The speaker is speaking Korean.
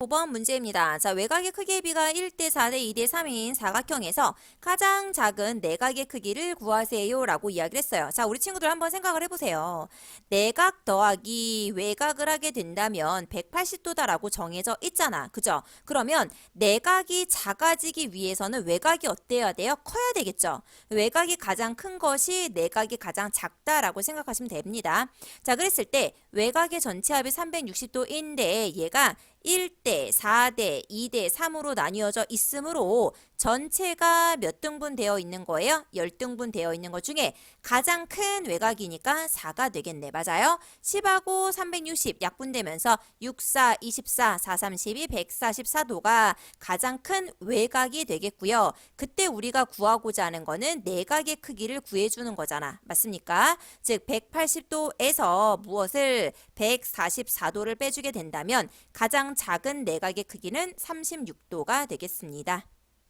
5번 문제입니다. 자, 외곽의 크기의 비가 1대 4대 2대 3인 사각형에서 가장 작은 내각의 크기를 구하세요 라고 이야기를 했어요. 자, 우리 친구들 한번 생각을 해보세요. 내각 더하기 외곽을 하게 된다면 180도다라고 정해져 있잖아. 그죠? 그러면 내각이 작아지기 위해서는 외곽이 어때야 돼요? 커야 되겠죠? 외곽이 가장 큰 것이 내각이 가장 작다라고 생각하시면 됩니다. 자, 그랬을 때 외곽의 전체 합이 360도인데 얘가 1대, 4대, 2대, 3으로 나뉘어져 있으므로 전체가 몇 등분 되어 있는 거예요? 10등분 되어 있는 것 중에 가장 큰 외곽이니까 4가 되겠네. 맞아요? 10하고 360 약분되면서 6, 4, 24, 4, 32, 144도가 가장 큰 외곽이 되겠고요. 그때 우리가 구하고자 하는 거는 내각의 크기를 구해주는 거잖아. 맞습니까? 즉 180도에서 무엇을 144도를 빼주게 된다면 가장 작은 내각의 크기는 36도가 되겠습니다.